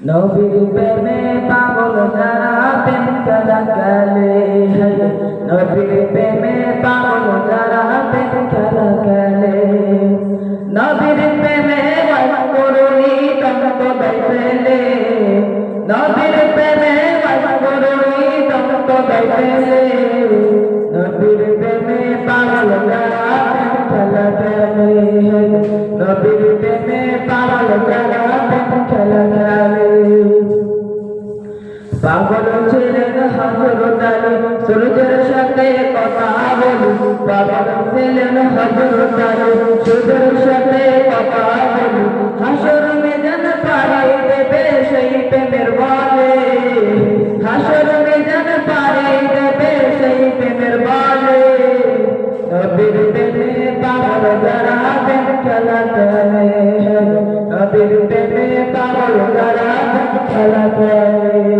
নবীর প্রেমে পাগল যারা প্রেম খেলা খেলে নবীর প্রেমে পাগল যারা প্রেম খেলা খেলে নবীর প্রেমে করুণী তন্ত ফেলে নবীর প্রেমে করুণী তন্ত ফেলে নবীর প্রেমে পাগল যারা প্রেম খেলা খেলে নবীর প্রেমে পাগল যারা পাগল ছিলেন হজরত আলী সূর্যের সাথে কথা বলি পাগল ছিলেন হজরত আলী সূর্যের সাথে কথা বলি হাসর মেজান পাড়াই দেবে সেই প্রেমের বলে। হাসর মেজান পাড়াই দেবে সেই প্রেমের বলে। নবীর প্রেমে পাগল যারা প্রেম খেলা খেলে নবীর প্রেমে পাগল যারা প্রেম খেলা খেলে